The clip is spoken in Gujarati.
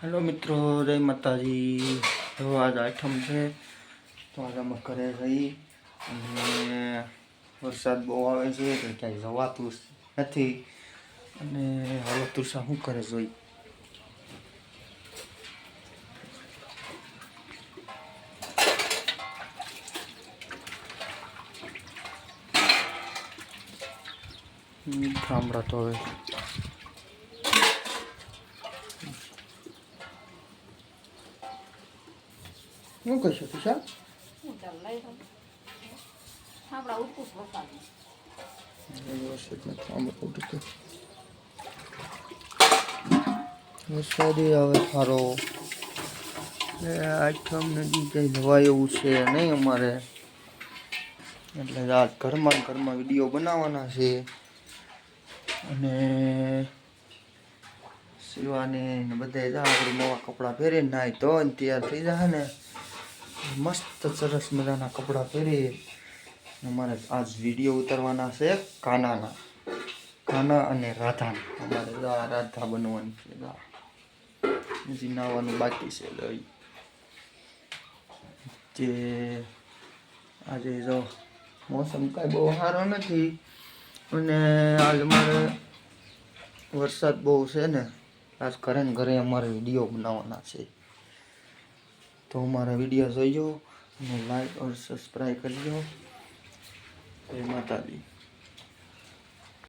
હેલો મિત્રો, જય માતાજી. તો આજ આઠમ છે, તો આજે અમે ઘરે રહી અને વરસાદ બહુ આવે છે, એટલે ક્યાંય જવાતું નથી. અને હવે તુષા શું કરે જોઈ? ગામડા તો હવે. શું કહીશું તુષા આપણા ઉપુસ વરસાદી આવે સારો આઠમ નદી કઈ જવાય એવું છે નહીં અમારે. એટલે આ ઘરમાં ઘરમાં વીડિયો બનાવવાના છે. અને શિવાને બધા જા આપણે નવા કપડાં પહેરીને નાય તો તૈયાર થઈ જાય ને. મસ્ત સરસ મજાના કપડાં પહેરી અમારે આજ વીડિયો ઉતારવાના છે કાનાના. કાના અને રાધાના. અમારે રાધા બનવાની છે હજી નાવાનું બાકી છે લઈ જે આજે જો મોસમ કાંઈ બહુ સારો નથી અને આજ અમારે વરસાદ બહુ છે ને, આજ ઘરે ને ઘરે અમારે વીડિયો બનાવવાના છે. તો અમારા વીડિયો જોઈજો અને લાઈક ઓર સબસ્ક્રાઈબ કરજો. જય માતાજી.